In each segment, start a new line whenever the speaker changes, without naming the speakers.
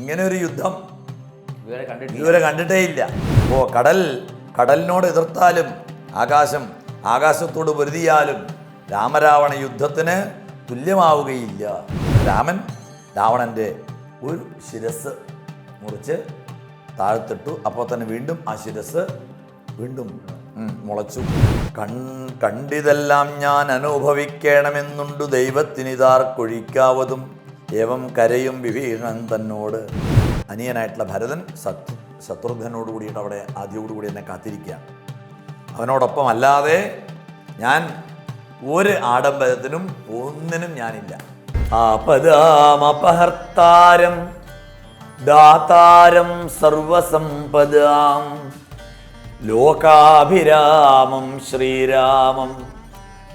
ഇങ്ങനെ ഒരു യുദ്ധം.
ഇതുവരെ
കണ്ടിട്ടേ ഇല്ല ഓ കടൽ കടലിനോട് എതിർത്താലും ആകാശം ആകാശത്തോട് പൊരുതിയാലും രാമരാവണ യുദ്ധത്തിന് തുല്യമാവുകയില്ല. രാമൻ രാവണന്റെ ഒരു ശിരസ് മുറിച്ച് താഴ്ത്തിട്ടു. അപ്പോൾ തന്നെ വീണ്ടും ആ ശിരസ് വീണ്ടും മുളച്ചു. കൺ കണ്ടിതെല്ലാം ഞാൻ അനുഭവിക്കണമെന്നുണ്ടു ദൈവത്തിനിതാർക്കൊഴിക്കാവതും ഏവം കരയും വിഭീഷണൻ തന്നോട്. അനിയനായിട്ടുള്ള ഭരതൻ സത് ശത്രുഘ്നോട് കൂടിയിട്ട് അവിടെ ആദ്യയോടുകൂടി എന്നെ കാത്തിരിക്കുക അവനോടൊപ്പം അല്ലാതെ ഞാൻ ഒരു ആഡംബരത്തിനും ഒന്നിനും ഞാനില്ല. ആപദാമപഹർത്താരം ദാതാരം സർവസമ്പദാം. ലോകാഭിരാമം ശ്രീരാമം.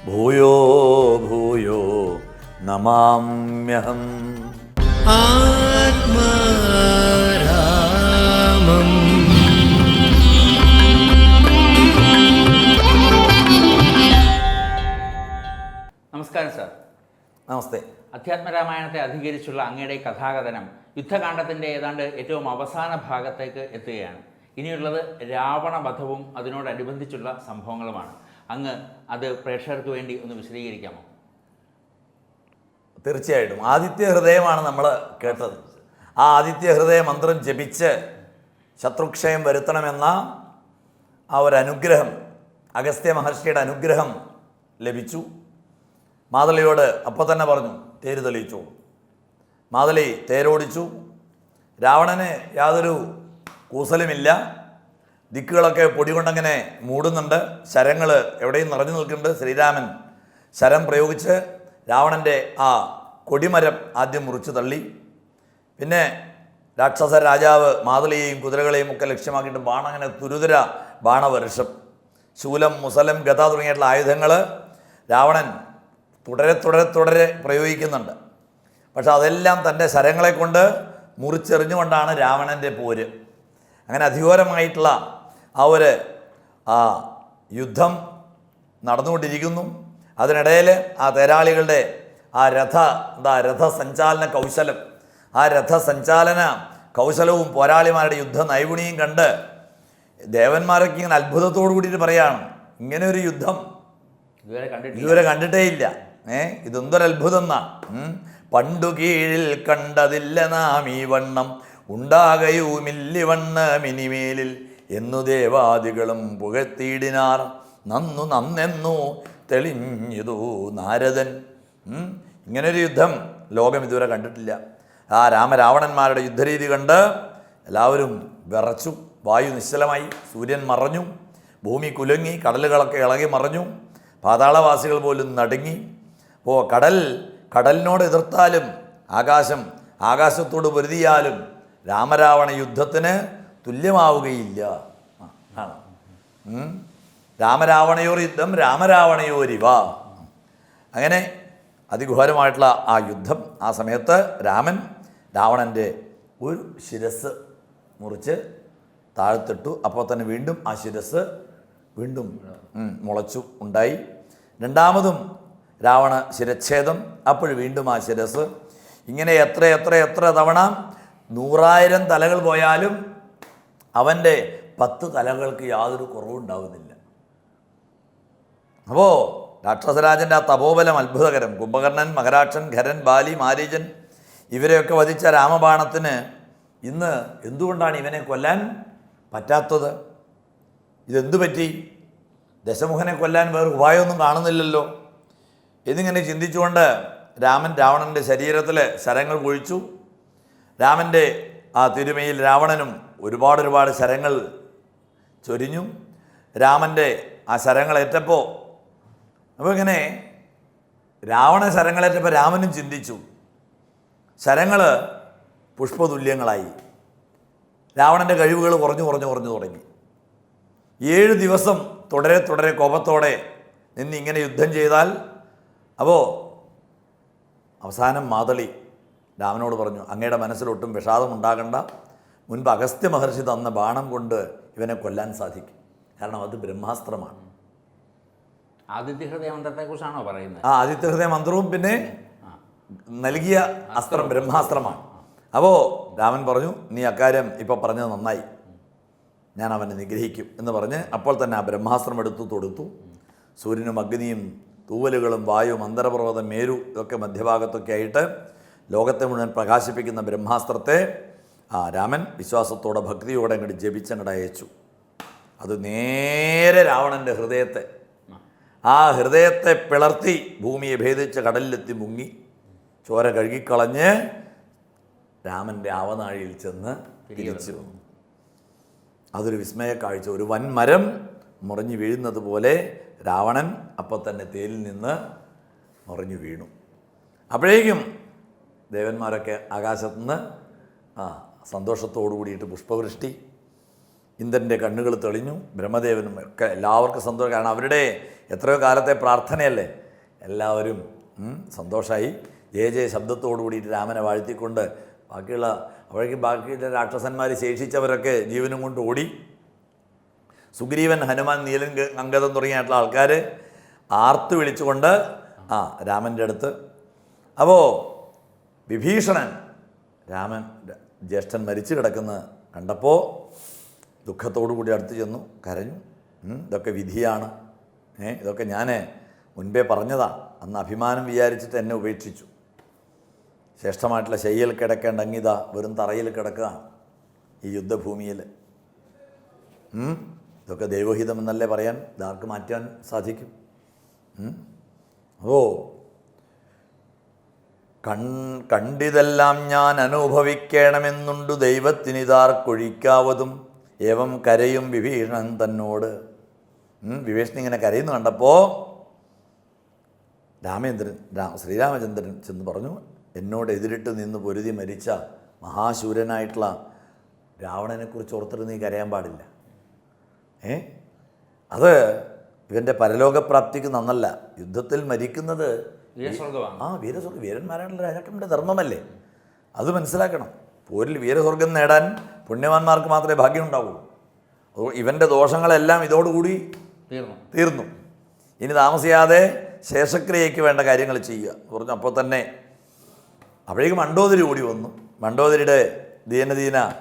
ഭൂയോ ഭൂയോ നമാമ്യഹം
ആത്മാരാമം.
നമസ്കാരം സാർ.
നമസ്തേ.
അധ്യാത്മരാമായണത്തെ അധികരിച്ചുള്ള അങ്ങയുടെ കഥാകഥനം യുദ്ധകാണ്ഡത്തിന്റെ ഏതാണ്ട് ഏറ്റവും അവസാന ഭാഗത്തേക്ക് എത്തുകയാണ്. ഇനിയുള്ളത് രാവണ രാവണവധവും അതിനോടനുബന്ധിച്ചുള്ള സംഭവങ്ങളുമാണ്. അങ്ങ് അത് പ്രേക്ഷകർക്ക് വേണ്ടി ഒന്ന് വിശദീകരിക്കാമോ?
തീർച്ചയായിട്ടും. ആദിത്യ ഹൃദയമാണ് നമ്മൾ കേട്ടത്. ആ ആദിത്യ ഹൃദയ മന്ത്രം ജപിച്ച് ശത്രുക്ഷയം വരുത്തണമെന്ന ആ ഒരു അനുഗ്രഹം അഗസ്ത്യ മഹർഷിയുടെ അനുഗ്രഹം ലഭിച്ചു. മാതളിയോട് അപ്പോൾ തന്നെ പറഞ്ഞു തേര് തെളിയിച്ചു? മാതളി തേരോടിച്ചു. രാവണന് യാതൊരു കൂസലുമില്ല. ദിക്കുകളൊക്കെ പൊടി കൊണ്ടങ്ങനെ മൂടുന്നുണ്ട്. ശരങ്ങൾ എവിടെയും നിറഞ്ഞു നിൽക്കുന്നുണ്ട്. ശ്രീരാമൻ ശരം പ്രയോഗിച്ച് രാവണന്റെ ആ കൊടിമരം ആദ്യം മുറിച്ചു തള്ളി. പിന്നെ രാക്ഷസ രാജാവ് മാതളിയെയും കുതിരകളെയും ഒക്കെ ലക്ഷ്യമാക്കിയിട്ട് ബാണങ്ങനെ തുരുതുര ബാണവർഷം. ശൂലം മുസലം ഗത തുടങ്ങിയിട്ടുള്ള ആയുധങ്ങൾ രാവണൻ തുടരെ തുടരെ തുടരെ പ്രയോഗിക്കുന്നുണ്ട്. പക്ഷെ അതെല്ലാം തന്റെ ശരങ്ങളെ കൊണ്ട് മുറിച്ചെറിഞ്ഞുകൊണ്ടാണ് രാവണന്റെ പോര്. അങ്ങനെ അധികോരമായിട്ടുള്ള ആ ഒരു യുദ്ധം നടന്നുകൊണ്ടിരിക്കുന്നു. അതിനിടയിൽ ആ തേരാളികളുടെ ആ രഥ എന്താ രഥസഞ്ചാലന കൗശലം. ആ രഥസഞ്ചാലന കൗശലവും പോരാളിമാരുടെ യുദ്ധ നൈപുണിയും കണ്ട് ദേവന്മാരൊക്കെ ഇങ്ങനെ അത്ഭുതത്തോടു കൂടിയിട്ട് പറയാണ് ഇങ്ങനെ ഒരു യുദ്ധം
ഇതുവരെ
കണ്ടിട്ടേ ഇല്ല. ഏ ഇതെന്തൊരത്ഭുതം എന്നാ. പണ്ടു കീഴിൽ കണ്ടതില്ല നാം ഈ വണ്ണം ഉണ്ടാകയുമില്ലിവണ്ണ മിനിമേലിൽ എന്നു ദേവാദികളും പുകഴ്ത്തിയിടിനാർ. നന്നു നന്നെന്നു തെളിഞ്ഞതു നാരദൻ. ഇങ്ങനൊരു യുദ്ധം ലോകം ഇതുവരെ കണ്ടിട്ടില്ല ആ രാമരാവണന്മാരുടെ യുദ്ധരീതി കണ്ട് എല്ലാവരും വിറച്ചു വായു നിശ്ചലമായി സൂര്യൻ മറഞ്ഞു ഭൂമി കുലുങ്ങി കടലുകളൊക്കെ ഇളകി മറഞ്ഞു പാതാളവാസികൾ പോലും നടുങ്ങി അപ്പോൾ കടൽ കടലിനോട് എതിർത്താലും ആകാശം ആകാശത്തോട് പൊരുതിയാലും രാമരാവണ യുദ്ധത്തിന് തുല്യമാവുകയില്ല ആണ്. രാമരാവണയോർ യുദ്ധം രാമരാവണയോരിവ. അങ്ങനെ അതിഘോരമായിട്ടുള്ള ആ യുദ്ധം ആ സമയത്ത് രാമൻ രാവണന്റെ ഒരു ശിരസ് മുറിച്ച് താഴ്ത്തിട്ടു. അപ്പോൾ തന്നെ വീണ്ടും ആ ശിരസ് വീണ്ടും മുളച്ചു ഉണ്ടായി. രണ്ടാമതും രാവണ ശിരച്ഛേദം. അപ്പോൾ വീണ്ടും ആ ശിരസ്. ഇങ്ങനെ എത്ര എത്ര എത്ര തവണ നൂറായിരം തലകൾ പോയാലും അവന്റെ പത്ത് തലകൾക്ക് യാതൊരു കുറവും കുറവുണ്ടാവുന്നില്ല. അപ്പോൾ രാക്ഷസരാജന്റെ ആ തപോബലം അത്ഭുതകരം. കുംഭകർണൻ മഹരാക്ഷൻ ഖരൻ ബാലി മാരീജൻ ഇവരെയൊക്കെ വധിച്ച രാമബാണത്തിന് ഇന്ന് എന്തുകൊണ്ടാണ് ഇവനെ കൊല്ലാൻ പറ്റാത്തത്? ഇതെന്തു പറ്റി? ദശമുഖനെ കൊല്ലാൻ വേറെ ഉപായമൊന്നും കാണുന്നില്ലല്ലോ. എന്നിങ്ങനെ ചിന്തിച്ചുകൊണ്ട് രാമൻ രാവണന്റെ ശരീരത്തിൽ ശരങ്ങൾ കുഴിച്ചു. രാമന്റെ ആ തിരുമയിൽ രാവണനും ഒരുപാട് ഒരുപാട് ശരങ്ങൾ ചൊരിഞ്ഞു. രാമന്റെ ആ ശരങ്ങളേറ്റപ്പോൾ അപ്പോൾ ഇങ്ങനെ രാവണ ശരങ്ങളേറ്റപ്പോൾ രാമനും ചിന്തിച്ചു. ശരങ്ങൾ പുഷ്പതുല്യങ്ങളായി. രാവണന്റെ കഴിവുകൾ കുറഞ്ഞു കുറഞ്ഞു കുറഞ്ഞു തുടങ്ങി. ഏഴ് ദിവസം തുടരെ തുടരെ കോപത്തോടെ നിന്ന് ഇങ്ങനെ യുദ്ധം ചെയ്താൽ അപ്പോൾ അവസാനം മാതളി രാമനോട് പറഞ്ഞു അങ്ങയുടെ മനസ്സിലൊട്ടും വിഷാദമുണ്ടാകണ്ട മുൻപ് അഗസ്ത്യ മഹർഷി തന്ന ബാണം കൊണ്ട് ഇവനെ കൊല്ലാൻ സാധിക്കും. കാരണം അത് ബ്രഹ്മാസ്ത്രമാണ്.
ആദിത്യ ഹൃദയമന്ത്രത്തെക്കുറിച്ചാണോ പറയുന്നത്?
ആ ആദിത്യഹൃദയ മന്ത്രവും പിന്നെ നൽകിയ അസ്ത്രം ബ്രഹ്മാസ്ത്രമാണ്. അപ്പോൾ രാമൻ പറഞ്ഞു നീ അക്കാര്യം ഇപ്പോൾ പറഞ്ഞത് നന്നായി. ഞാൻ അവനെ നിഗ്രഹിക്കും. എന്ന് പറഞ്ഞ് അപ്പോൾ തന്നെ ആ ബ്രഹ്മാസ്ത്രം എടുത്തു തൊടുത്തു. സൂര്യനും അഗ്നിയും തൂവലുകളും വായുവും അന്തരപർവതം മേരു ഇതൊക്കെ മധ്യഭാഗത്തൊക്കെ ആയിട്ട് ലോകത്തെ മുഴുവൻ പ്രകാശിപ്പിക്കുന്ന ബ്രഹ്മാസ്ത്രത്തെ ആ രാമൻ വിശ്വാസത്തോടെ ഭക്തിയോടെ അങ്ങോട്ട് ജപിച്ചങ്ങോട്ട് അയച്ചു. അത് നേരെ രാവണന്റെ ഹൃദയത്തെ ആ ഹൃദയത്തെ പിളർത്തി ഭൂമിയെ ഭേദിച്ച് കടലിലെത്തി മുങ്ങി. ചോര കഴുകിക്കളഞ്ഞ് രാമന്റെ ആവനാഴിയിൽ ചെന്ന് തിരിച്ചു വന്നു. അതൊരു വിസ്മയ കാഴ്ച. ഒരു വൻമരം മുറിഞ്ഞു വീഴുന്നത് പോലെ രാവണൻ അപ്പോൾ തന്നെ തേലിൽ നിന്ന് മുറിഞ്ഞു വീണു. അപ്പോഴേക്കും ദേവന്മാരൊക്കെ ആകാശത്തുനിന്ന് ആ സന്തോഷത്തോടു കൂടിയിട്ട് പുഷ്പവൃഷ്ടി ഇന്ദ്രന്റെ കണ്ണുകൾ തെളിഞ്ഞു ബ്രഹ്മദേവനും ഒക്കെ എല്ലാവർക്കും സന്തോഷം. കാരണം അവരുടെ എത്രയോ കാലത്തെ പ്രാർത്ഥനയല്ലേ? എല്ലാവരും സന്തോഷമായി ജയ ജയ ശബ്ദത്തോടു കൂടിയിട്ട് രാമനെ വാഴ്ത്തിക്കൊണ്ട് ബാക്കിയുള്ള അവഴേക്ക് ബാക്കിയുള്ള രാക്ഷസന്മാർ ശേഷിച്ചവരൊക്കെ ജീവനും കൊണ്ട് ഓടി. സുഗ്രീവൻ ഹനുമാൻ നീലൻ അംഗതം അങ്കദം തുടങ്ങിയിട്ടുള്ള ആൾക്കാർ ആർത്ത് വിളിച്ചുകൊണ്ട് ആ രാമന്റെ അടുത്ത്. അപ്പോൾ വിഭീഷണൻ രാമൻ ജ്യേഷ്ഠൻ മരിച്ചു കിടക്കുന്ന കണ്ടപ്പോൾ ദുഃഖത്തോടു കൂടി അടുത്ത് ചെന്നു കരഞ്ഞു. ഇതൊക്കെ വിധിയാണ്. ഏ ഇതൊക്കെ ഞാൻ മുൻപേ പറഞ്ഞതാ. അന്ന് അഭിമാനം വിചാരിച്ചിട്ട് എന്നെ ഉപേക്ഷിച്ചു. ശ്രേഷ്ഠമായിട്ടുള്ള ശയ്യൽ കിടക്കേണ്ട അങ്ങിത വെറും തറയിൽ കിടക്കുക ഈ യുദ്ധഭൂമിയിൽ. ഇതൊക്കെ ദൈവഹിതം എന്നല്ലേ പറയാൻ? ഇതാർക്ക് മാറ്റാൻ സാധിക്കും? ഓ കൺ കണ്ടിതെല്ലാം ഞാൻ അനുഭവിക്കണമെന്നുണ്ടു ദൈവത്തിനിതാർക്കൊഴിക്കാവതും ഏവം കരയും വിഭീഷണൻ തന്നോട്. വിഭീഷണൻ ഇങ്ങനെ കരയുന്നു കണ്ടപ്പോൾ രാമേന്ദ്രൻ രാ ശ്രീരാമചന്ദ്രൻ ചെന്ന് പറഞ്ഞു എന്നോട് എതിരിട്ട് നിന്ന് പൊരുതി മരിച്ച മഹാശൂരനായിട്ടുള്ള രാവണനെക്കുറിച്ച് ഓർത്തിട്ട് നീ കരയാൻ പാടില്ല. ഏ? അത് ഇവന്റെ പരലോകപ്രാപ്തിക്ക് നന്നല്ല. യുദ്ധത്തിൽ മരിക്കുന്നത് ആ വീരസ്വർഗ വീരന്മാരാണല്ലോ രാജാക്കന്മാരുടെ ധർമ്മമല്ലേ? അത് മനസ്സിലാക്കണം. പോരിൽ വീരസ്വർഗം നേടാൻ പുണ്യവാന്മാർക്ക് മാത്രമേ ഭാഗ്യം അതുകൊണ്ട് ഇവന്റെ ദോഷങ്ങളെല്ലാം ഇതോടുകൂടി
തീർന്നു.
തീർന്നു. ഇനി താമസിയാതെ ശേഷക്രിയയ്ക്ക് വേണ്ട കാര്യങ്ങൾ ചെയ്യുക. പറഞ്ഞു അപ്പോൾ തന്നെ അപ്പോഴേക്കും മണ്ടോദരി ഓടി വന്നു. മണ്ടോദരിയുടെ ദീനദീന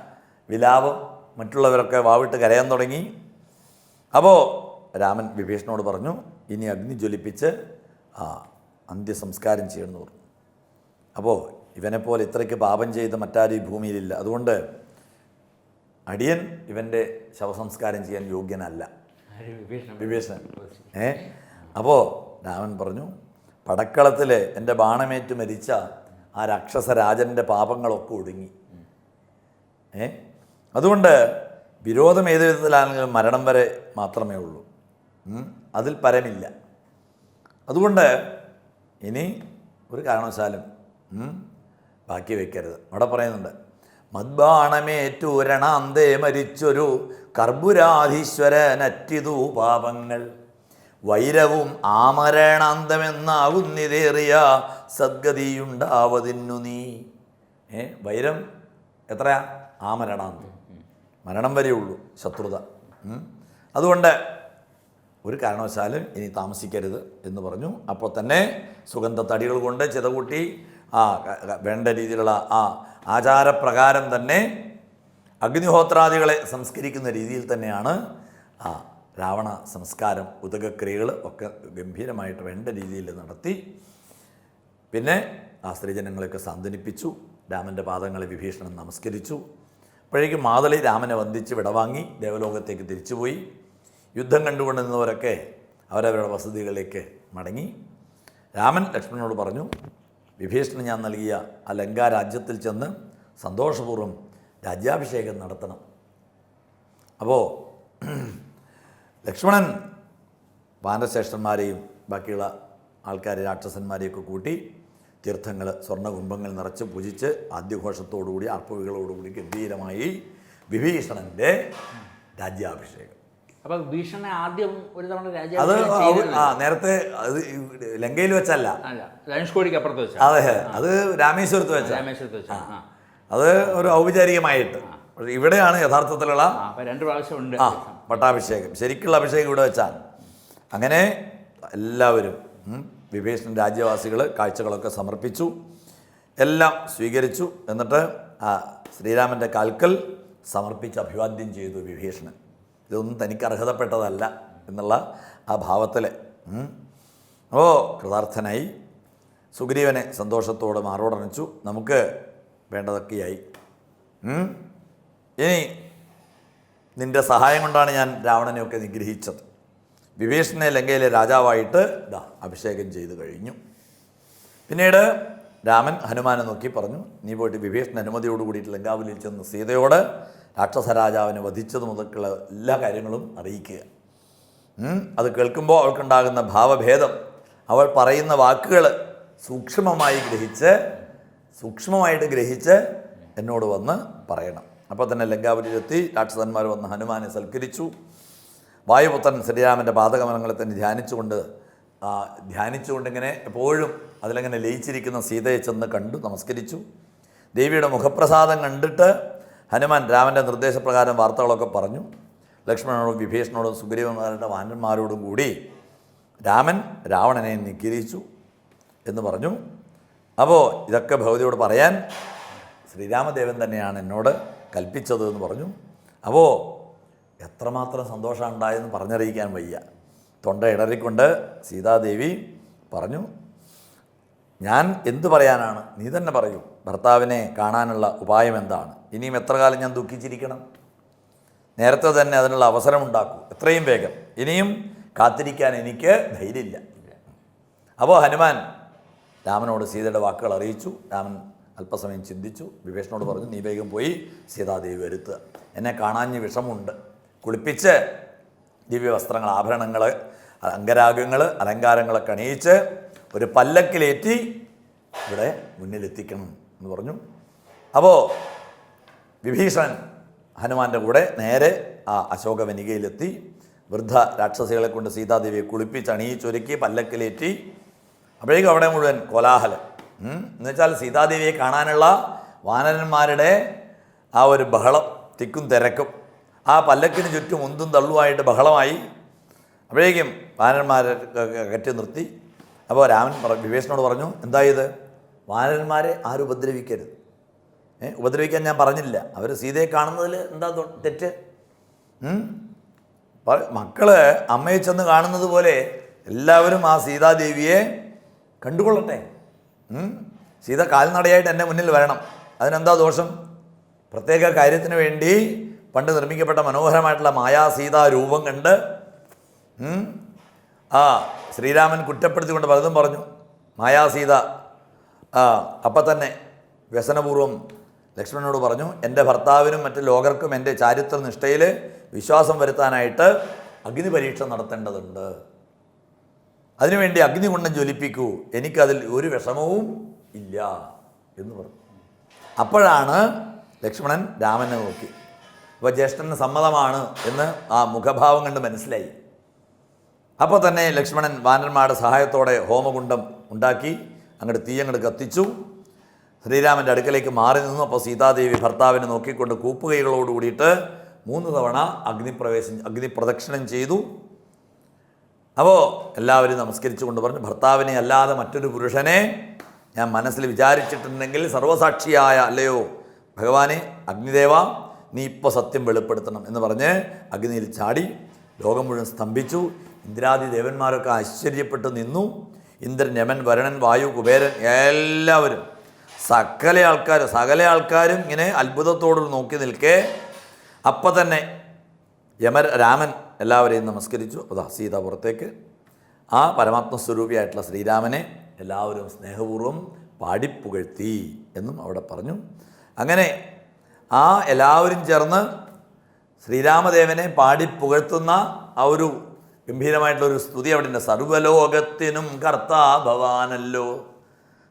വിലാപം മറ്റുള്ളവരൊക്കെ വാവിട്ട് കരയാൻ തുടങ്ങി. അപ്പോൾ രാമൻ വിഭീഷണോട് പറഞ്ഞു ഇനി അഗ്നി ജ്വലിപ്പിച്ച് ആ അന്ത്യസംസ്കാരം ചെയ്യണമെന്ന് പറഞ്ഞു. അപ്പോൾ ഇവനെപ്പോലെ ഇത്രയ്ക്ക് പാപം ചെയ്ത് മറ്റാരും ഈ ഭൂമിയിലില്ല. അതുകൊണ്ട് അടിയൻ ഇവന്റെ ശവസംസ്കാരം ചെയ്യാൻ യോഗ്യനല്ല.
വിഭീഷണൻ
ഏ? അപ്പോൾ രാമൻ പറഞ്ഞു പടക്കളത്തിൽ എന്റെ ബാണമേറ്റ് മരിച്ച ആ രാക്ഷസ രാജന്റെ പാപങ്ങളൊക്കെ ഒടുങ്ങി. ഏ? അതുകൊണ്ട് വിരോധം ഏത് വിധത്തിലാണെങ്കിലും മരണം വരെ മാത്രമേ ഉള്ളൂ. അതിൽ പരമില്ല. അതുകൊണ്ട് ഇനി ഒരു കാരണവശാലും ബാക്കി വയ്ക്കരുത് അവിടെ പറയുന്നുണ്ട് മദ്ബാണമേറ്റൂരണാന്തേ മരിച്ചൊരു കർബുരാധീശ്വരനറ്റിതു പാപങ്ങൾ. വൈരവും ആമരണാന്തമെന്നാകുന്നിതേറിയ സദ്ഗതിയുണ്ടാവതിന്നു നീ. ഏ വൈരം എത്രയാ? ആമരണാന്തം. മരണം വരെയുള്ളൂ ശത്രുത. അതുകൊണ്ട് ഒരു കാരണവശാലും ഇനി താമസിക്കരുത് എന്ന് പറഞ്ഞു. അപ്പോൾ തന്നെ സുഗന്ധത്തടികൾ കൊണ്ട് ചിതകൂട്ടി ആ വേണ്ട രീതിയിലുള്ള ആ ആചാരപ്രകാരം തന്നെ അഗ്നിഹോത്രാദികളെ സംസ്കരിക്കുന്ന രീതിയിൽ തന്നെയാണ് ആ രാവണ സംസ്കാരം ഉദകക്രിയകൾ ഒക്കെ ഗംഭീരമായിട്ട് വേണ്ട രീതിയിൽ നടത്തി. പിന്നെ ആ സ്ത്രീജനങ്ങളെയൊക്കെ സാന്ത്വനിപ്പിച്ചു രാമന്റെ പാദങ്ങളെ വിഭീഷണൻ നമസ്കരിച്ചു. അപ്പോഴേക്കും മാതളി രാമനെ വന്ദിച്ച് വിടവാങ്ങി ദേവലോകത്തേക്ക് തിരിച്ചുപോയി. യുദ്ധം കണ്ടുകൊണ്ട് നിന്നവരൊക്കെ അവരവരുടെ വസതികളിലേക്ക് മടങ്ങി. രാമൻ ലക്ഷ്മണനോട് പറഞ്ഞു വിഭീഷണൻ ഞാൻ നൽകിയ ആ ലങ്കാ രാജ്യത്തിൽ ചെന്ന് സന്തോഷപൂർവം രാജ്യാഭിഷേകം നടത്തണം. അപ്പോൾ ലക്ഷ്മണൻ പാനശ്രേഷ്ഠന്മാരെയും ബാക്കിയുള്ള ആൾക്കാരെ രാക്ഷസന്മാരെയൊക്കെ കൂട്ടി തീർത്ഥങ്ങൾ സ്വർണകുംഭങ്ങൾ നിറച്ച് പൂജിച്ച് ആദ്യഘോഷത്തോടുകൂടി അർപ്പവികളോടുകൂടി ഗംഭീരമായി വിഭീഷണന്റെ രാജ്യാഭിഷേകം.
അപ്പൊ ഭീഷണ ആദ്യം ഒരു തവണ
അത് അവ-
ചെയ്തിരുന്നില്ല.
ആ നേരത്തെ അത് ലങ്കയിൽ വെച്ചല്ല.
അല്ല അപ്പുറത്ത് വെച്ചാ.
അതെ അത് രാമേശ്വരത്ത് വെച്ച.
രാമേശ്വരത്ത് വെച്ചാ.
അത് ഒരു ഔപചാരികമായിട്ട്. ഇവിടെയാണ് യഥാർത്ഥത്തിലുള്ള
രണ്ട് പ്രാവശ്യം ഉണ്ട്.
ആ പട്ടാഭിഷേകം. ശരിക്കുള്ള അഭിഷേകം ഇവിടെ വെച്ചാണ്. അങ്ങനെ എല്ലാവരും വിഭീഷണൻ രാജ്യവാസികൾ കാഴ്ചകളൊക്കെ സമർപ്പിച്ചു. എല്ലാം സ്വീകരിച്ചു. എന്നിട്ട് ആ ശ്രീരാമന്റെ കാൽക്കൽ സമർപ്പിച്ച് അഭിവാദ്യം ചെയ്തു വിഭീഷണൻ. ഇതൊന്നും തനിക്ക് അർഹതപ്പെട്ടതല്ല എന്നുള്ള ആ ഭാവത്തിൽ ഓ കൃതാർത്ഥനായി സുഗ്രീവനെ സന്തോഷത്തോടെ മാറോടണിച്ചു. നമുക്ക് വേണ്ടതൊക്കെയായി. ഇനി നിന്റെ സഹായം കൊണ്ടാണ് ഞാൻ രാവണനെയൊക്കെ നിഗ്രഹിച്ചത്. വിഭീഷണനെ ലങ്കയിലെ രാജാവായിട്ട് ഇതാ അഭിഷേകം ചെയ്തു കഴിഞ്ഞു. പിന്നീട് രാമൻ ഹനുമാനെ നോക്കി പറഞ്ഞു നീ പോയിട്ട് വിഭീഷണ അനുമതിയോട് കൂടിയിട്ട് ലങ്കാവിലിൽ ചെന്ന് സീതയോട് രാക്ഷസ രാജാവിനെ വധിച്ചത് മുതൽക്കുള്ള എല്ലാ കാര്യങ്ങളും അറിയിക്കുക. അത് കേൾക്കുമ്പോൾ അവൾക്കുണ്ടാകുന്ന ഭാവഭേദം. അവൾ പറയുന്ന വാക്കുകൾ സൂക്ഷ്മമായി ഗ്രഹിച്ച് സൂക്ഷ്മമായിട്ട് ഗ്രഹിച്ച് എന്നോട് വന്ന് പറയണം. അപ്പോൾ തന്നെ ലങ്കാപുരിയിലെത്തി രാക്ഷസന്മാർ വന്ന് ഹനുമാനെ സൽക്കരിച്ചു. വായുപുത്രൻ ശ്രീരാമന്റെ പാതകമനങ്ങളെ തന്നെ ധ്യാനിച്ചുകൊണ്ട് ധ്യാനിച്ചുകൊണ്ടിങ്ങനെ എപ്പോഴും അതിലങ്ങനെ ലയിച്ചിരിക്കുന്ന സീതയെ ചെന്ന് കണ്ടു നമസ്കരിച്ചു. ദേവിയുടെ മുഖപ്രസാദം കണ്ടിട്ട് ഹനുമാൻ രാമന്റെ നിർദ്ദേശപ്രകാരം വാർത്തകളൊക്കെ പറഞ്ഞു. ലക്ഷ്മണനോടും വിഭീഷണനോടും സുഗ്രീവന്മാരുടെ വാനന്മാരോടും കൂടി രാമൻ രാവണനെ നിഗ്രഹിച്ചു എന്ന് പറഞ്ഞു. അപ്പോൾ ഇതൊക്കെ ഭഗവതിയോട് പറയാൻ ശ്രീരാമദേവൻ തന്നെയാണ് എന്നോട് കൽപ്പിച്ചത് എന്ന് പറഞ്ഞു. അപ്പോൾ എത്രമാത്രം സന്തോഷം ഉണ്ടായെന്ന് പറഞ്ഞറിയിക്കാൻ വയ്യ. തൊണ്ട ഇടറിക്കൊണ്ട് സീതാദേവി പറഞ്ഞു ഞാൻ എന്തു പറയാനാണ്? നീ തന്നെ പറയൂ. ഭർത്താവിനെ കാണാനുള്ള ഉപായം എന്താണ്? ഇനിയും എത്ര കാലം ഞാൻ ദുഃഖിച്ചിരിക്കണം? നേരത്തെ തന്നെ അതിനുള്ള അവസരമുണ്ടാക്കൂ. എത്രയും വേഗം. ഇനിയും കാത്തിരിക്കാൻ എനിക്ക് ധൈര്യമില്ല. അപ്പോൾ ഹനുമാൻ രാമനോട് സീതയുടെ വാക്കുകൾ അറിയിച്ചു. രാമൻ അല്പസമയം ചിന്തിച്ചു. വിഭീഷണോട് പറഞ്ഞു നീ വേഗം പോയി സീതാദേവി വരുത്തുക. എന്നെ കാണാഞ്ഞ് വിഷമുണ്ട് കുളിപ്പിച്ച് ദിവ്യവസ്ത്രങ്ങൾ ആഭരണങ്ങൾ അംഗരാഗങ്ങൾ അലങ്കാരങ്ങളൊക്കെ അണിയിച്ച് ഒരു പല്ലക്കിലേറ്റി ഇവിടെ മുന്നിലെത്തിക്കണം എന്ന് പറഞ്ഞു. അപ്പോൾ വിഭീഷണൻ ഹനുമാന്റെ കൂടെ നേരെ ആ അശോകവനികയിലെത്തി. വൃദ്ധ രാക്ഷസികളെ കൊണ്ട് സീതാദേവിയെ കുളിപ്പിച്ച് അണിയിച്ചൊരുക്കി പല്ലക്കിലേറ്റി. അപ്പോഴേക്കും അവിടെ മുഴുവൻ കോലാഹലം. എന്നുവെച്ചാൽ സീതാദേവിയെ കാണാനുള്ള വാനരന്മാരുടെ ആ ഒരു ബഹളം തിക്കും തിരക്കും. ആ പല്ലക്കിന് ചുറ്റും ഉന്തും തള്ളുമായിട്ട് ബഹളമായി. അപ്പോഴേക്കും വാനന്മാരെ കറ്റി നിർത്തി. അപ്പോൾ രാമൻ പറ വിവേഷനോട് പറഞ്ഞു എന്താ ഇത് വാനരന്മാരെ ആരും ഉപദ്രവിക്കരുത്. ഉപദ്രവിക്കാൻ ഞാൻ പറഞ്ഞില്ല. അവർ സീതയെ കാണുന്നതിൽ എന്താ തെറ്റ്? മക്കൾ അമ്മയെ ചെന്ന് കാണുന്നത് പോലെ എല്ലാവരും ആ സീതാദേവിയെ കണ്ടുകൊള്ളട്ടെ. സീത കാൽനടയായിട്ട് എന്റെ മുന്നിൽ വരണം. അതിനെന്താ ദോഷം? പ്രത്യേക കാര്യത്തിന് വേണ്ടി പണ്ട് നിർമ്മിക്കപ്പെട്ട മനോഹരമായിട്ടുള്ള മായാ സീതാ രൂപം കണ്ട് ആ ശ്രീരാമൻ കുറ്റപ്പെടുത്തിക്കൊണ്ട് പലതും പറഞ്ഞു മായാസീത ആ അപ്പം തന്നെ വ്യസനപൂർവം ലക്ഷ്മണനോട് പറഞ്ഞു എന്റെ ഭർത്താവിനും മറ്റ് ലോകർക്കും എന്റെ ചാരിത്ര നിഷ്ഠയിൽ വിശ്വാസം വരുത്താനായിട്ട് അഗ്നി പരീക്ഷ നടത്തേണ്ടതുണ്ട്. അതിനുവേണ്ടി അഗ്നികുണ്ഡം ജ്വലിപ്പിക്കൂ. എനിക്കതിൽ ഒരു വിഷമവും ഇല്ല. എന്ന് പറഞ്ഞു. അപ്പോഴാണ് ലക്ഷ്മണൻ രാമനെ നോക്കി. അപ്പോൾ ജ്യേഷ്ഠന് സമ്മതമാണ് എന്ന് ആ മുഖഭാവം കണ്ട് മനസ്സിലായി. അപ്പോൾ തന്നെ ലക്ഷ്മണൻ വാനന്മാരുടെ സഹായത്തോടെ ഹോമകുണ്ഡം ഉണ്ടാക്കി അങ്ങോട്ട് തീ അങ്ങോട്ട് കത്തിച്ചു. ശ്രീരാമന്റെ അടുക്കലേക്ക് മാറി നിന്നു. അപ്പോൾ സീതാദേവി ഭർത്താവിനെ നോക്കിക്കൊണ്ട് കൂപ്പുകൈകളോട് കൂടിയിട്ട് മൂന്ന് തവണ അഗ്നിപ്രവേശം അഗ്നിപ്രദക്ഷിണം ചെയ്തു. അപ്പോൾ എല്ലാവരും നമസ്കരിച്ചു കൊണ്ട് പറഞ്ഞു ഭർത്താവിനെ അല്ലാതെ മറ്റൊരു പുരുഷനെ ഞാൻ മനസ്സിൽ വിചാരിച്ചിട്ടുണ്ടെങ്കിൽ സർവസാക്ഷിയായ അല്ലയോ ഭഗവാനെ അഗ്നിദേവ നീ ഇപ്പോൾ സത്യം വെളിപ്പെടുത്തണം എന്ന് പറഞ്ഞ് അഗ്നിയിൽ ചാടി ലോകം മുഴുവൻ സ്തംഭിച്ചു. ഇന്ദ്രാദി ദേവന്മാരൊക്കെ ആശ്ചര്യപ്പെട്ട് നിന്നു. ഇന്ദ്രൻ യമൻ വരണൻ വായു കുബേരൻ എല്ലാവരും സകല ആൾക്കാരും സകല ആൾക്കാരും ഇങ്ങനെ അത്ഭുതത്തോട് നോക്കി നിൽക്കേ. അപ്പം തന്നെ യമ രാമൻ എല്ലാവരെയും നമസ്കരിച്ചു. അതാ സീത പുറത്തേക്ക്. ആ പരമാത്മസ്വരൂപിയായിട്ടുള്ള ശ്രീരാമനെ എല്ലാവരും സ്നേഹപൂർവം പാടിപ്പുകഴ്ത്തി എന്നും അവിടെ പറഞ്ഞു. അങ്ങനെ ആ എല്ലാവരും ചേർന്ന് ശ്രീരാമദേവനെ പാടിപ്പുകഴ്ത്തുന്ന ആ ഒരു ഗംഭീരമായിട്ടുള്ള ഒരു സ്തുതി അവിടെ സർവലോകത്തിനും കർത്താ ഭവാനല്ലോ.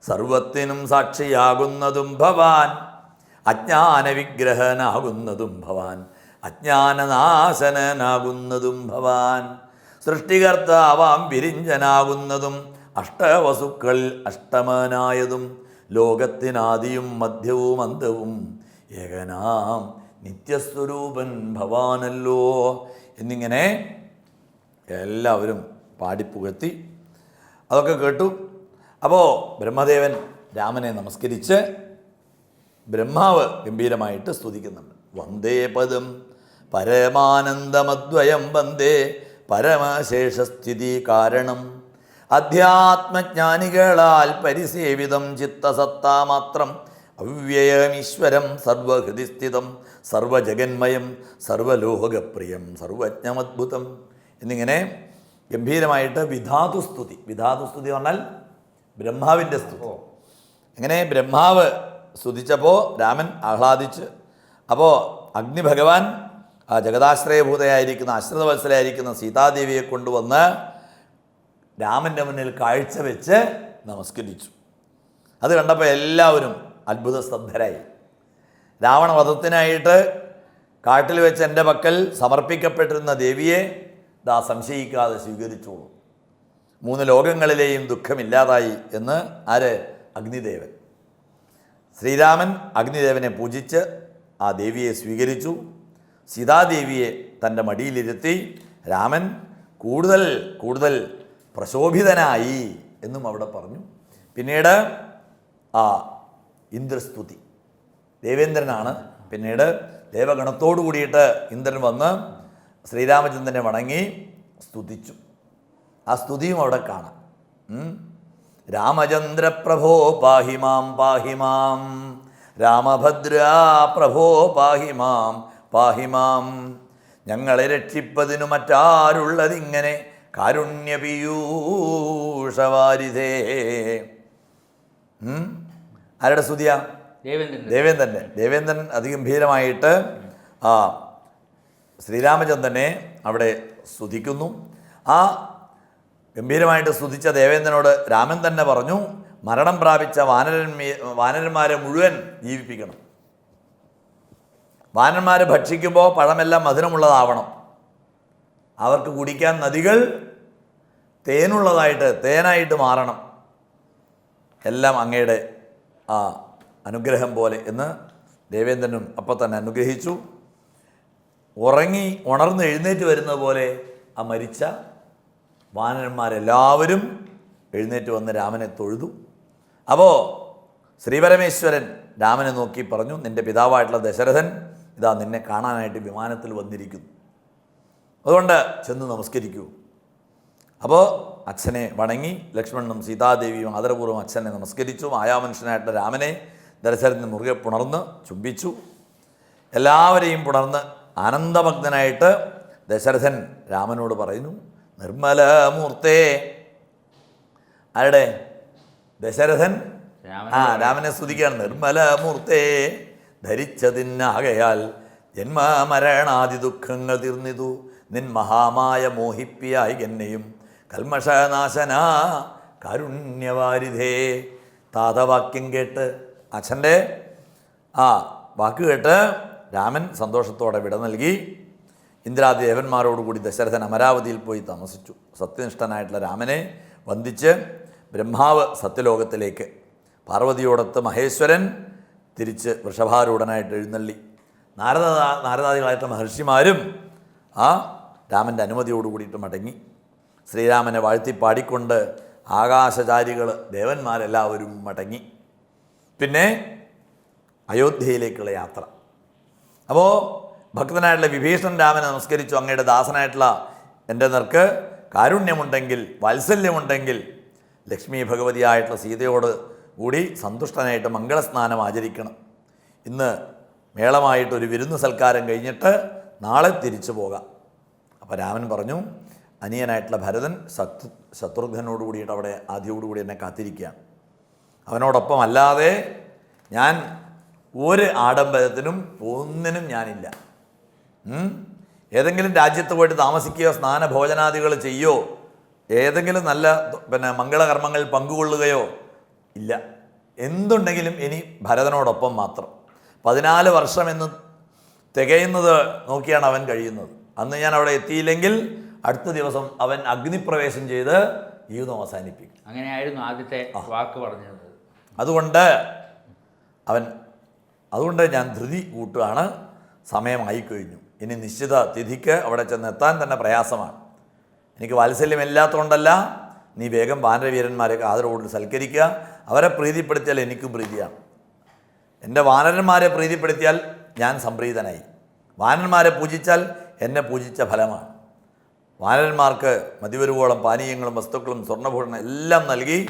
സർവത്തിനും സാക്ഷിയാകുന്നതും ഭവാൻ. അജ്ഞാന വിഗ്രഹനാകുന്നതും ഭവാൻ. അജ്ഞാനനാശനനാകുന്നതും ഭവാൻ. സൃഷ്ടികർത്താവാം വിരിഞ്ചനാകുന്നതും അഷ്ടവസുക്കൾ അഷ്ടമനായതും ലോകത്തിനാദിയും മധ്യവും അന്തവും ഏകനാം നിത്യസ്വരൂപൻ ഭവാനല്ലോ എന്നിങ്ങനെ എല്ലാവരും പാടിപ്പുകഴ്ത്തി അതൊക്കെ കേട്ടു. അപ്പോൾ ബ്രഹ്മദേവൻ രാമനെ നമസ്കരിച്ച് ബ്രഹ്മാവ് ഗംഭീരമായിട്ട് സ്തുതിക്കുന്നുണ്ട്. വന്ദേ പദം പരമാനന്ദമദ്വയം വന്ദേ പരമശേഷസ്ഥിതി കാരണം അധ്യാത്മജ്ഞാനികളാൽ പരിസേവിതം ചിത്തസത്താമാത്രം അവ്യയമീശ്വരം സർവഹൃതിസ്ഥിതം. സർവജഗന്മയം സർവലോകപ്രിയം സർവജ്ഞമദ്ഭുതം. എന്നിങ്ങനെ ഗംഭീരമായിട്ട് വിധാതുസ്തുതി വിധാതുസ്തുതി പറഞ്ഞാൽ ബ്രഹ്മാവിന്റെ സ്തുതി. അങ്ങനെ ബ്രഹ്മാവ് സ്തുതിച്ചപ്പോൾ രാമൻ ആഹ്ലാദിച്ച് അപ്പോൾ അഗ്നി ഭഗവാൻ ആ ജഗദാശ്രയഭൂതയായിരിക്കുന്ന ആശ്രിതവത്സലയായിരിക്കുന്ന സീതാദേവിയെ കൊണ്ടുവന്ന് രാമന്റെ മുന്നിൽ കാഴ്ചവെച്ച് നമസ്കരിച്ചു. അത് കണ്ടപ്പോൾ എല്ലാവരും അത്ഭുത സ്തബ്ധരായി രാവണവധത്തിനായിട്ട് കാട്ടിൽ വെച്ച് എന്റെ പക്കൽ സമർപ്പിക്കപ്പെട്ടിരുന്ന ദേവിയെ ദാ സംശയിക്കാതെ സ്വീകരിച്ചോളൂ. മൂന്ന് ലോകങ്ങളിലെയും ദുഃഖമില്ലാതായി എന്ന് ആര്? അഗ്നിദേവൻ. ശ്രീരാമൻ അഗ്നിദേവനെ പൂജിച്ച് ആ ദേവിയെ സ്വീകരിച്ചു. സീതാദേവിയെ തന്റെ മടിയിലിരുത്തി രാമൻ കൂടുതൽ കൂടുതൽ പ്രശോഭിതനായി എന്നും അവിടെ പറഞ്ഞു. പിന്നീട് ആ ഇന്ദ്രസ്തുതി. ദേവേന്ദ്രനാണ്. പിന്നീട് ദേവഗണത്തോടു കൂടിയിട്ട് ഇന്ദ്രൻ വന്ന് ശ്രീരാമചന്ദ്രനെ വണങ്ങി സ്തുതിച്ചു. ആ സ്തുതിയും അവിടെ കാണാം. രാമചന്ദ്രപ്രഭോ രാമചന്ദ്ര പ്രഭോ പാഹിമാം പാഹിമാം രാമഭദ്ര പ്രഭോ പാഹിമാം പാഹിമാം ഞങ്ങളെ രക്ഷിപ്പതിനു മറ്റാരുള്ളതിങ്ങനെ കാരുണ്യപീയൂഷവാരിതേ. ആരുടെ സ്തുതിയാ?
ദേവേന്ദ്രൻ
ദേവേന്ദ്രൻ ദേവേന്ദ്രൻ അതിഗംഭീരമായിട്ട് ആ ശ്രീരാമചന്ദ്രനെ അവിടെ സ്തുതിക്കുന്നു. ആ ഗംഭീരമായിട്ട് സ്തുതിച്ച ദേവേന്ദ്രനോട് രാമൻ തന്നെ പറഞ്ഞു മരണം പ്രാപിച്ച വാനരന്മേ വാനരന്മാരെ മുഴുവൻ ജീവിപ്പിക്കണം. വാനന്മാർ ഭക്ഷിക്കുമ്പോൾ പഴമെല്ലാം മധുരമുള്ളതാവണം. അവർക്ക് കുടിക്കാൻ നദികൾ തേനുള്ളതായിട്ട് തേനായിട്ട് മാറണം. എല്ലാം അങ്ങയുടെ ആ അനുഗ്രഹം പോലെ എന്ന് ദേവേന്ദ്രനും അപ്പം തന്നെ അനുഗ്രഹിച്ചു. ഉറങ്ങി ഉണർന്ന് എഴുന്നേറ്റ് വരുന്ന പോലെ ആ മരിച്ച വാനരന്മാരെല്ലാവരും എഴുന്നേറ്റ് വന്ന് രാമനെ തൊഴുതു. അപ്പോൾ ശ്രീപരമേശ്വരൻ രാമനെ നോക്കി പറഞ്ഞു നിന്റെ പിതാവായിട്ടുള്ള ദശരഥൻ ഇതാ നിന്നെ കാണാനായിട്ട് വിമാനത്തിൽ വന്നിരിക്കുന്നു. അതുകൊണ്ട് ചെന്ന് നമസ്കരിക്കൂ. അപ്പോൾ അച്ഛനെ വണങ്ങി ലക്ഷ്മണനും സീതാദേവിയും ആദരപൂർവം അച്ഛനെ നമസ്കരിച്ചു. മായാമനുഷ്യനായിട്ടുള്ള രാമനെ ദശരഥന് മുറുകെ പുണർന്ന് ചുംബിച്ചു. എല്ലാവരെയും പുണർന്ന് ആനന്ദമഗ്നനായിട്ട് ദശരഥൻ രാമനോട് പറയുന്നു നിർമ്മലമൂർത്തേ. ആരുടെ? ദശരഥൻ? ആ രാമനെ സ്തുതിക്കുകയാണ് നിർമ്മലമൂർത്തേ ജന്മ ജന്മമരണാദി ദുഃഖങ്ങൾ തീർന്നിതു. നിൻ മഹാമായ മോഹിപ്പിയായി എന്നെയും കൽമഷനാശന കാരുണ്യവാരിധേ. താതവാക്യം കേട്ട് അച്ഛന്റെ ആ വാക്ക് കേട്ട് രാമൻ സന്തോഷത്തോടെ വിട നൽകി. ഇന്ദ്രാദേവന്മാരോടുകൂടി ദശരഥൻ അമരാവതിയിൽ പോയി താമസിച്ചു. സത്യനിഷ്ഠനായിട്ടുള്ള രാമനെ വന്ദിച്ച് ബ്രഹ്മാവ് സത്യലോകത്തിലേക്ക് പാർവതിയോടൊത്ത് മഹേശ്വരൻ തിരിച്ച് വൃഷഭാരൂഢനായിട്ട് എഴുന്നള്ളി. നാരദ നാരദാദികളായിട്ടുള്ള മഹർഷിമാരും ആ രാമന്റെ അനുമതിയോട് കൂടിയിട്ട് മടങ്ങി. ശ്രീരാമനെ വാഴ്ത്തി പാടിക്കൊണ്ട് ആകാശചാരികൾ ദേവന്മാരെല്ലാവരും മടങ്ങി. പിന്നെ അയോധ്യയിലേക്കുള്ള യാത്ര. അപ്പോൾ ഭക്തനായിട്ടുള്ള വിഭീഷണൻ രാമനെ നമസ്കരിച്ചു. അങ്ങയുടെ ദാസനായിട്ടുള്ള എന്റെ നിർക്ക് കാരുണ്യമുണ്ടെങ്കിൽ വാത്സല്യമുണ്ടെങ്കിൽ ലക്ഷ്മി ഭഗവതിയായിട്ടുള്ള സീതയോട് കൂടി സന്തുഷ്ടനായിട്ട് മംഗളസ്നാനം ആചരിക്കണം. ഇന്ന് മേളമായിട്ടൊരു വിരുന്ന് സൽക്കാരം കഴിഞ്ഞിട്ട് നാളെ തിരിച്ചു പോകാം. അപ്പോൾ രാമൻ പറഞ്ഞു അനിയനായിട്ടുള്ള ഭരതൻ ശത്രു ശത്രുഘ്നോട് കൂടിയിട്ട് അവിടെ ആദ്യയോടുകൂടി എന്നെ കാത്തിരിക്കുകയാണ്. അവനോടൊപ്പം അല്ലാതെ ഞാൻ ഒരു ആഡംബരത്തിനും ഒന്നിനും ഞാനില്ല? ഏതെങ്കിലും രാജ്യത്ത് പോയിട്ട് താമസിക്കുകയോ സ്നാന ഭോജനാദികൾ ചെയ്യോ ഏതെങ്കിലും നല്ല പിന്നെ മംഗളകർമ്മങ്ങളിൽ പങ്കുകൊള്ളുകയോ ഇല്ല. എന്തുണ്ടെങ്കിലും ഇനി ഭരതനോടൊപ്പം മാത്രം. പതിനാല് വർഷം എന്ന് തികയുന്നത് നോക്കിയാണ് അവൻ കഴിയുന്നത്. അന്ന് ഞാൻ അവിടെ എത്തിയില്ലെങ്കിൽ അടുത്ത ദിവസം അവൻ അഗ്നിപ്രവേശം ചെയ്ത് ജീവിതം അവസാനിപ്പിക്കും.
അങ്ങനെയായിരുന്നു ആദ്യത്തെ വാക്ക് പറഞ്ഞത്.
അതുകൊണ്ട് അവൻ അതുകൊണ്ട് ഞാൻ ധൃതി കൂട്ടുകയാണ്. സമയമായി കഴിഞ്ഞു ഇനി നിശ്ചിത തിഥിക്ക് അവിടെ ചെന്നെത്താൻ തന്നെ പ്രയാസമാണ്. എനിക്ക് വാത്സല്യമില്ലാത്തതുകൊണ്ടല്ല. നീ വേഗം വാനരവീരന്മാരെയൊക്കെ ആദരവോട് സൽക്കരിക്കുക. അവരെ പ്രീതിപ്പെടുത്തിയാൽ എനിക്കും പ്രീതിയാണ്. എന്റെ വാനരന്മാരെ പ്രീതിപ്പെടുത്തിയാൽ ഞാൻ സംപ്രീതനായി. വാനന്മാരെ പൂജിച്ചാൽ എന്നെ പൂജിച്ച ഫലമാണ്. വാനരന്മാർക്ക് മതിവരുവോളം പാനീയങ്ങളും വസ്തുക്കളും സ്വർണഭൂഷണം എല്ലാം നൽകി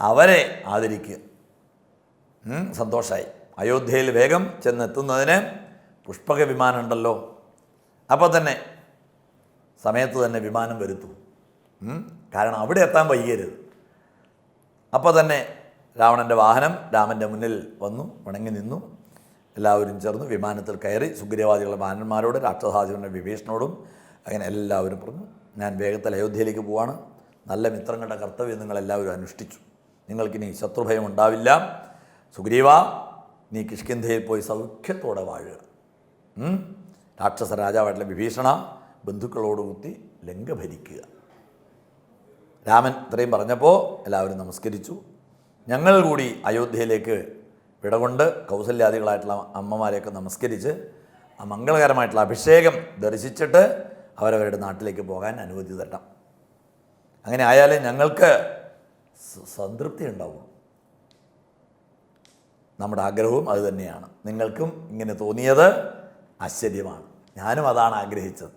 അവരെ ആദരിക്കുക. സന്തോഷമായി അയോധ്യയിൽ വേഗം ചെന്നെത്തുന്നതിന് പുഷ്പക വിമാനം ഉണ്ടല്ലോ. അപ്പോൾ തന്നെ സമയത്ത് തന്നെ വിമാനം വരുത്തു. കാരണം അവിടെ എത്താൻ വൈകരുത്. അപ്പോൾ തന്നെ രാവണന്റെ വാഹനം രാമന്റെ മുന്നിൽ വന്നു വണങ്ങി നിന്നു. എല്ലാവരും ചേർന്ന് വിമാനത്തിൽ കയറി സുഗ്രീവാദികളുടെ മാനന്മാരോട് രാക്ഷസാദികളുടെ വിഭീഷണോടും അങ്ങനെ എല്ലാവരും പറഞ്ഞു ഞാൻ വേഗത്തിൽ അയോധ്യയിലേക്ക് പോവാണ്. നല്ല മിത്രങ്ങളുടെ കർത്തവ്യം നിങ്ങളെല്ലാവരും അനുഷ്ഠിച്ചു. നിങ്ങൾക്കിനി ശത്രുഭയം ഉണ്ടാവില്ല. സുഗ്രീവ നീ കിഷ്കിന്ധയിൽ പോയി സൗഖ്യത്തോടെ വാഴുക? രാക്ഷസ രാജാവായിട്ടുള്ള വിഭീഷണ ബന്ധുക്കളോടുകൂത്തി ലങ്ക ഭരിക്കുക. രാമൻ ഇത്രയും പറഞ്ഞപ്പോൾ എല്ലാവരും നമസ്കരിച്ചു. ഞങ്ങൾ കൂടി അയോധ്യയിലേക്ക് വിടകൊണ്ട് കൗസല്യാദികളായിട്ടുള്ള അമ്മമാരെയൊക്കെ നമസ്കരിച്ച് ആ മംഗളകരമായിട്ടുള്ള അഭിഷേകം ദർശിച്ചിട്ട് അവരവരുടെ നാട്ടിലേക്ക് പോകാൻ അനുമതി തരണം. അങ്ങനെ ആയാലേ ഞങ്ങൾക്ക് സംതൃപ്തി ഉണ്ടാവും നമ്മുടെ ആഗ്രഹവും അത് തന്നെയാണ്. നിങ്ങൾക്കും ഇങ്ങനെ തോന്നിയത് ആശ്ചര്യമാണ്. ഞാനും അതാണ് ആഗ്രഹിച്ചത്.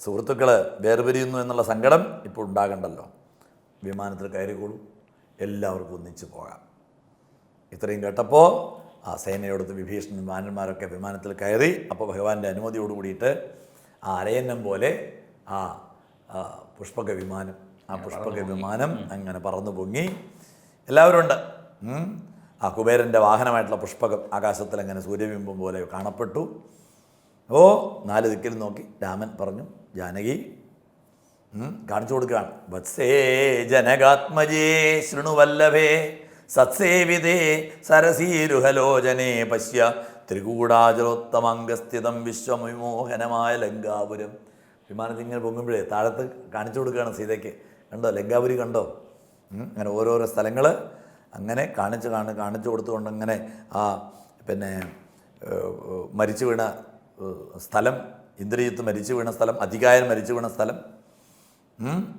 സുഹൃത്തുക്കൾ വേർപിരിയുന്നു എന്നുള്ള സങ്കടം ഇപ്പോൾ ഉണ്ടാകണ്ടല്ലോ. വിമാനത്തിൽ കയറിക്കോളൂ എല്ലാവർക്കും ഒന്നിച്ചു പോകാം. ഇത്രയും കേട്ടപ്പോൾ ആ സേനയോടത്ത് വിഭീഷണൻ വിമാനന്മാരൊക്കെ വിമാനത്തിൽ കയറി അപ്പോൾ ഭഗവാന്റെ അനുമതിയോട് കൂടിയിട്ട് ആ അരയന്നം പോലെ ആ പുഷ്പക വിമാനം ആ പുഷ്പക വിമാനം അങ്ങനെ പറന്നു പൊങ്ങി. എല്ലാവരും ഉണ്ട്. ആ കുബേരന്റെ വാഹനമായിട്ടുള്ള പുഷ്പകം ആകാശത്തിൽ അങ്ങനെ സൂര്യബിംബം പോലെ കാണപ്പെട്ടു. ഓ നാല് ദിക്കിൽ നോക്കി രാമൻ പറഞ്ഞു ജാനകി കാണിച്ചു കൊടുക്കുകയാണ്. വത്സേ ജനകാത്മജേ ശൃണുവല്ലഭേ സത്സേവിതേ സരസീരുഹലോചനേ പശ്യ ത്രികൂടാചലോത്തമംഗസ്ഥിതം വിശ്വവിമോഹനമായ ലങ്കാപുരം. വിമാനത്തിൽ ഇങ്ങനെ പൊങ്ങുമ്പോഴേ താഴത്ത് കാണിച്ചു കൊടുക്കുകയാണ് സീതയ്ക്ക്. കണ്ടോ? ലങ്കാപുരി കണ്ടോ? അങ്ങനെ ഓരോരോ സ്ഥലങ്ങൾ അങ്ങനെ കാണിച്ച് കാണി കാണിച്ചു കൊടുത്തുകൊണ്ട് അങ്ങനെ ആ പിന്നെ മരിച്ചു വീണ സ്ഥലം ഇന്ദ്രിയത്ത് മരിച്ചു വീണ സ്ഥലം അധികായൻ മരിച്ചു വീണ സ്ഥലം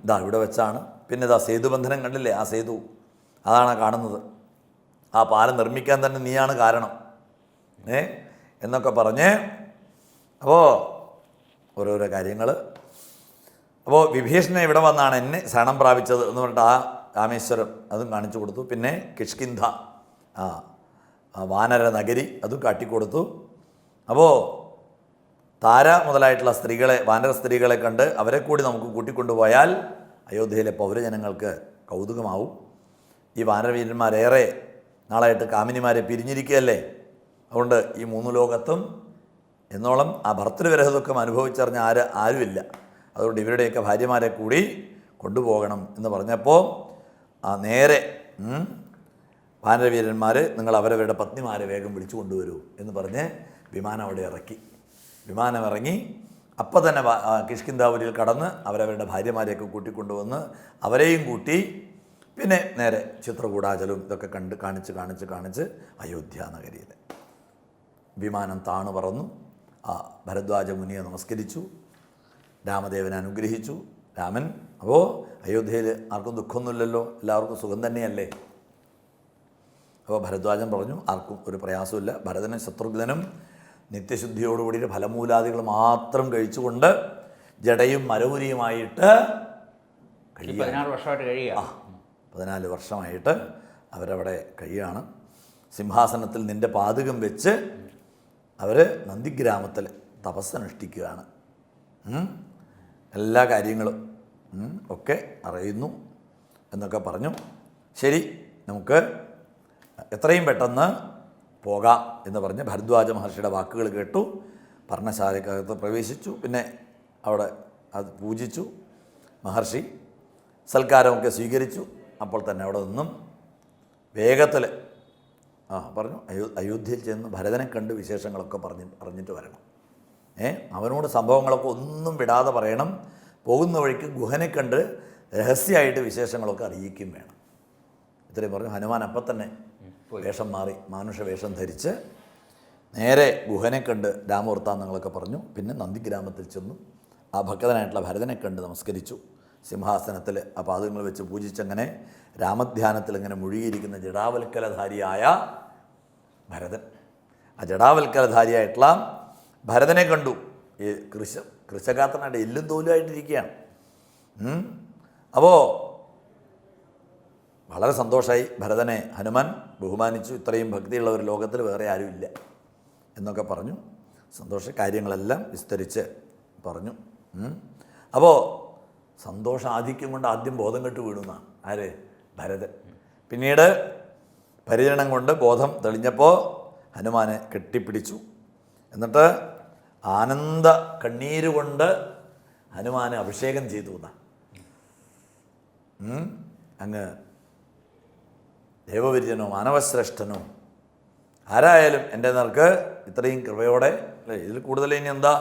ഇതാ ഇവിടെ വെച്ചാണ്. പിന്നെ ഇതാ സേതുബന്ധനം കണ്ടില്ലേ? ആ സേതു അതാണ് കാണുന്നത്. ആ പാലം നിർമ്മിക്കാൻ തന്നെ നീയാണ് കാരണം. ഏ എന്നൊക്കെ പറഞ്ഞ് അപ്പോൾ ഓരോരോ കാര്യങ്ങൾ അപ്പോൾ വിഭീഷണൻ ഇവിടെ വന്നാണ് എന്നെ ശരണം പ്രാപിച്ചത് എന്ന് പറഞ്ഞിട്ട് ആ രാമേശ്വരം അതും കാണിച്ചു കൊടുത്തു. പിന്നെ കിഷ്കിന്ധ ആ വാനര നഗരി അതും കാട്ടിക്കൊടുത്തു. അപ്പോൾ താര മുതലായിട്ടുള്ള സ്ത്രീകളെ വാനര സ്ത്രീകളെ കണ്ട് അവരെ കൂടി നമുക്ക് കൂട്ടിക്കൊണ്ടുപോയാൽ അയോധ്യയിലെ പൗരജനങ്ങൾക്ക് കൗതുകമാവും. ഈ വാനരവീരന്മാരേറെ നാളായിട്ട് കാമിനിമാരെ പിരിഞ്ഞിരിക്കുകയല്ലേ? അതുകൊണ്ട് ഈ മൂന്ന് ലോകത്തും എന്നോളം ആ ഭർത്തൃവിരഹ അനുഭവിച്ചറിഞ്ഞ ആര് ആരുമില്ല. അതുകൊണ്ട് ഇവരുടെയൊക്കെ ഭാര്യമാരെ കൂടി കൊണ്ടുപോകണം എന്ന് പറഞ്ഞപ്പോൾ ആ നേരെ വാനരവീരന്മാർ നിങ്ങൾ അവരവരുടെ പത്നിമാരെ വേഗം വിളിച്ചു കൊണ്ടുവരൂ എന്ന് പറഞ്ഞ് വിമാനം അവിടെ ഇറക്കി. വിമാനം ഇറങ്ങി അപ്പം തന്നെ കിഷ്കിന്താവൂരിൽ കടന്ന് അവരവരുടെ ഭാര്യമാരെയൊക്കെ കൂട്ടിക്കൊണ്ടുവന്ന് അവരെയും കൂട്ടി പിന്നെ നേരെ ചിത്രകൂടാചലും ഇതൊക്കെ കണ്ട് കാണിച്ച് കാണിച്ച് കാണിച്ച് അയോധ്യ നഗരിയിൽ വിമാനം താണു പറന്നു. ആ ഭരദ്വാജ മുനിയെ നമസ്കരിച്ചു. രാമദേവനെ അനുഗ്രഹിച്ചു. രാമൻ അപ്പോൾ അയോധ്യയിൽ ആർക്കും ദുഃഖമൊന്നുമില്ലല്ലോ എല്ലാവർക്കും സുഖം തന്നെയല്ലേ? അപ്പോൾ ഭരദ്വാജൻ പറഞ്ഞു ആർക്കും ഒരു പ്രയാസമില്ല ഭരതനും ശത്രുഘ്നും നിത്യശുദ്ധിയോടുകൂടിയിട്ട് ഫലമൂലാദികൾ മാത്രം കഴിച്ചുകൊണ്ട് ജടയും
മരമുരിയുമായിട്ട്
പതിനാല്
പതിനാറ് വർഷമായിട്ട് കഴിയുക ആ
പതിനാല് വർഷമായിട്ട് അവരവിടെ കഴിയുകയാണ്. സിംഹാസനത്തിൽ നിന്റെ പാതകം വെച്ച് അവർ നന്ദിഗ്രാമത്തിൽ തപസ്സനുഷ്ഠിക്കുകയാണ്. എല്ലാ കാര്യങ്ങളും ഒക്കെ അറിയുന്നു എന്നൊക്കെ പറഞ്ഞു. ശരി നമുക്ക് എത്രയും പെട്ടെന്ന് പോകാം എന്ന് പറഞ്ഞ് ഭരദ്വാജ മഹർഷിയുടെ വാക്കുകൾ കേട്ടു. പർണശാലയ്ക്കകത്ത് പ്രവേശിച്ചു. പിന്നെ അവിടെ അത് പൂജിച്ചു. മഹർഷി സൽക്കാരമൊക്കെ സ്വീകരിച്ചു. അപ്പോൾ തന്നെ അവിടെ നിന്നും വേഗത്തിൽ ആ പറഞ്ഞു അയോ അയോധ്യയിൽ ചെന്ന് ഭരതനെ കണ്ട് വിശേഷങ്ങളൊക്കെ പറഞ്ഞ് പറഞ്ഞിട്ട് വരണം. ഏ അവനോട് സംഭവങ്ങളൊക്കെ ഒന്നും വിടാതെ പറയണം. പോകുന്ന വഴിക്ക് ഗുഹനെ കണ്ട് രഹസ്യമായിട്ട് വിശേഷങ്ങളൊക്കെ അറിയിക്കും വേണം. ഇത്രയും പറഞ്ഞു. ഹനുമാൻ അപ്പം തന്നെ വേഷം മാറി മാനുഷ വേഷം ധരിച്ച് നേരെ ഗുഹനെ കണ്ട് രാമവൃത്താന്തങ്ങളൊക്കെ പറഞ്ഞു. പിന്നെ നന്ദിഗ്രാമത്തിൽ ചെന്നു. ആ ഭക്തനായിട്ടുള്ള ഭരതനെ കണ്ട് നമസ്കരിച്ചു. സിംഹാസനത്തിൽ ആ പാദങ്ങൾ വെച്ച് പൂജിച്ചങ്ങനെ രാമധ്യാനത്തിൽ ഇങ്ങനെ മുഴുകിയിരിക്കുന്ന ജടാവൽക്കലധാരിയായ ഭരതൻ. ആ ജടാവൽക്കലധാരിയായിട്ടുള്ള ഭരതനെ കണ്ടു. ഈ കൃഷ കൃഷകാത്തനായിട്ട് എല്ലും തോലുമായിട്ടിരിക്കുകയാണ് അപ്പോൾ വളരെ സന്തോഷമായി ഭരതനെ ഹനുമാൻ ബഹുമാനിച്ചു. ഇത്രയും ഭക്തിയുള്ള ഒരു ലോകത്തിൽ വേറെ ആരുമില്ല എന്നൊക്കെ പറഞ്ഞു. സന്തോഷ കാര്യങ്ങളെല്ലാം വിസ്തരിച്ച് പറഞ്ഞു. അപ്പോൾ സന്തോഷ ആധിക്യം കൊണ്ട് ആദ്യം ബോധം കെട്ട് വീണുന്നാണ് ആര്? ഭരതൻ. പിന്നീട് പരിചരണം കൊണ്ട് ബോധം തെളിഞ്ഞപ്പോൾ ഹനുമാനെ കെട്ടിപ്പിടിച്ചു. എന്നിട്ട് ആനന്ദ കണ്ണീരുകൊണ്ട് ഹനുമാനെ അഭിഷേകം ചെയ്തു എന്നാണ്. അങ്ങ് ദേവവിര്യനോ മാനവശ്രേഷ്ഠനോ ആരായാലും എന്റെ നേർക്ക് ഇത്രയും കൃപയോടെ അല്ലേ? ഇതിൽ കൂടുതൽ ഇനി എന്താ?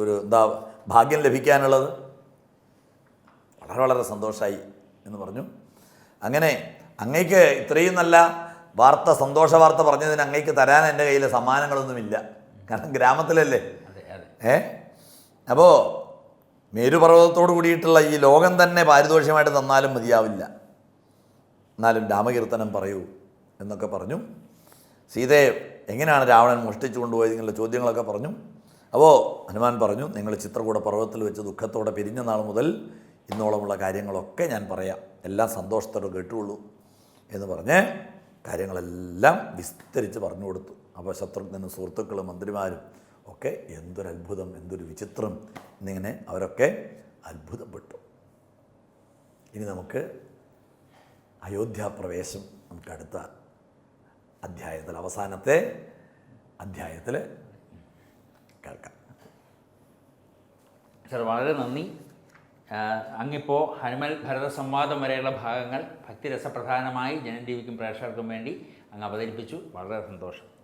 ഒരു എന്താ ഭാഗ്യം ലഭിക്കാനുള്ളത്? വളരെ വളരെ സന്തോഷമായി എന്ന് പറഞ്ഞു. അങ്ങനെ അങ്ങേക്ക് ഇത്രയും നല്ല വാർത്ത സന്തോഷ വാർത്ത പറഞ്ഞതിന് അങ്ങേക്ക് തരാൻ എന്റെ കയ്യിൽ സമ്മാനങ്ങളൊന്നുമില്ല. കാരണം ഗ്രാമത്തിലല്ലേ? ഏ? അപ്പോൾ മേരുപർവതത്തോട് കൂടിയിട്ടുള്ള ഈ ലോകം തന്നെ പാരിതോഷികമായിട്ട് തന്നാലും മതിയാവില്ല. എന്നാലും രാമകീർത്തനം പറയൂ എന്നൊക്കെ പറഞ്ഞു. സീതയെ എങ്ങനെയാണ് രാവണൻ മോഷ്ടിച്ചു കൊണ്ടുപോയത് നിങ്ങളുടെ ചോദ്യങ്ങളൊക്കെ പറഞ്ഞു. അപ്പോൾ ഹനുമാൻ പറഞ്ഞു നിങ്ങൾ ചിത്രകൂട പർവതത്തിൽ വെച്ച് ദുഃഖത്തോടെ പിരിഞ്ഞ നാൾ മുതൽ ഇന്നോളമുള്ള കാര്യങ്ങളൊക്കെ ഞാൻ പറയാം. എല്ലാം സന്തോഷത്തോടെ കേട്ടുള്ളൂ എന്ന് പറഞ്ഞ് കാര്യങ്ങളെല്ലാം വിസ്തരിച്ച് പറഞ്ഞു കൊടുത്തു. അപ്പോൾ ശത്രുഘ്നും സുഹൃത്തുക്കളും മന്ത്രിമാരും ഒക്കെ എന്തൊരു അത്ഭുതം എന്തൊരു വിചിത്രം. എന്നിങ്ങനെ അവരൊക്കെ അത്ഭുതപ്പെട്ടു. ഇനി നമുക്ക് അയോധ്യാപ്രവേശം നമുക്ക് അടുത്ത അധ്യായത്തിൽ അവസാനത്തെ അധ്യായത്തിൽ കേൾക്കാം.
സർ വളരെ നന്ദി. അങ്ങിപ്പോൾ ഹനുമൽ ഭരത സംവാദം വരെയുള്ള ഭാഗങ്ങൾ ഭക്തിരസപ്രധാനമായി ജനം ടി വിക്കും പ്രേക്ഷകർക്കും വേണ്ടി അങ്ങ് അവതരിപ്പിച്ചു. വളരെ സന്തോഷം.